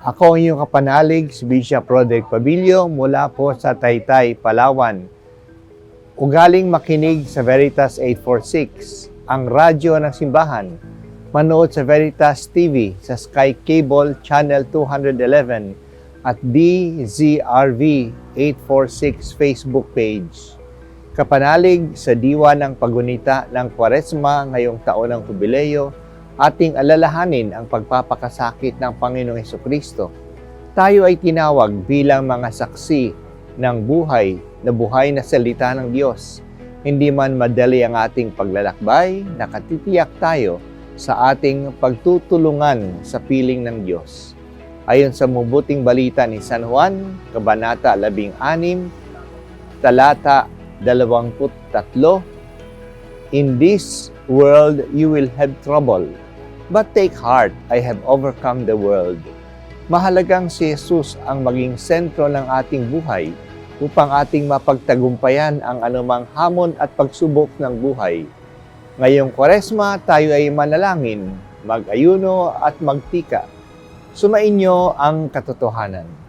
Ako ang iyong kapanalig, si Bishop Roderick Pabilio mula po sa Taytay, Palawan. Ugaling makinig sa Veritas 846, ang radyo ng simbahan. Manood sa Veritas TV sa Sky Cable Channel 211 at DZRV 846 Facebook page. Kapanalig sa diwa ng pagunita ng Kwaresma ngayong taon ng Jubileo, ating alalahanin ang pagpapakasakit ng Panginoong Heso Kristo. Tayo ay tinawag bilang mga saksi ng buhay na buhay na salita ng Diyos. Hindi man madali ang ating paglalakbay, nakatitiyak tayo sa ating pagtutulungan sa piling ng Diyos. Ayon sa mabuting balita ni San Juan, Kabanata 16, Talata 23, In this world you will have trouble, but take heart, I have overcome the world. Mahalagang si Jesus ang maging sentro ng ating buhay upang ating mapagtagumpayan ang anumang hamon at pagsubok ng buhay. Ngayong kwaresma, tayo ay manalangin, mag-ayuno at magtika. Sumainyo ang katotohanan.